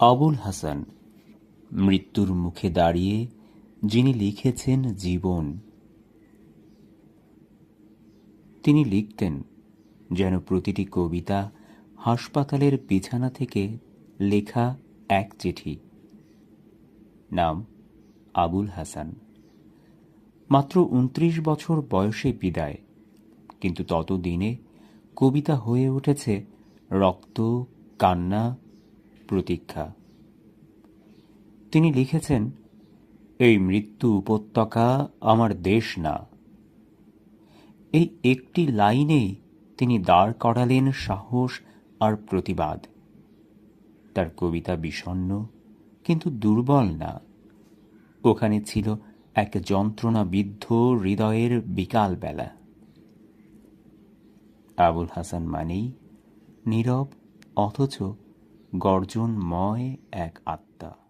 আবুল হাসান মৃত্যুর মুখে দাঁড়িয়ে যিনি লিখেছেন জীবন, তিনি লিখতেন, যেন প্রতিটি কবিতা হাসপাতালের বিছানা থেকে লেখা এক চিঠি। নাম আবুল হাসান। মাত্র উনত্রিশ বছর বয়সে বিদায়, কিন্তু ততদিনে কবিতা হয়ে উঠেছে রক্ত, কান্না প্রতীক্ষা। তিনি লিখেছেন, এই মৃত্যু উপত্যকা আমার দেশ না। এই একটি লাইনেই তিনি দাঁড় করালেন সাহস আর প্রতিবাদ। তার কবিতা বিষণ্ণ, কিন্তু দুর্বল না। ওখানে ছিল এক যন্ত্রণা বিদ্ধ হৃদয়ের বিকাল বেলা আবুল হাসান মানেই নীরব, অথচ গর্জনময় এক আত্মা।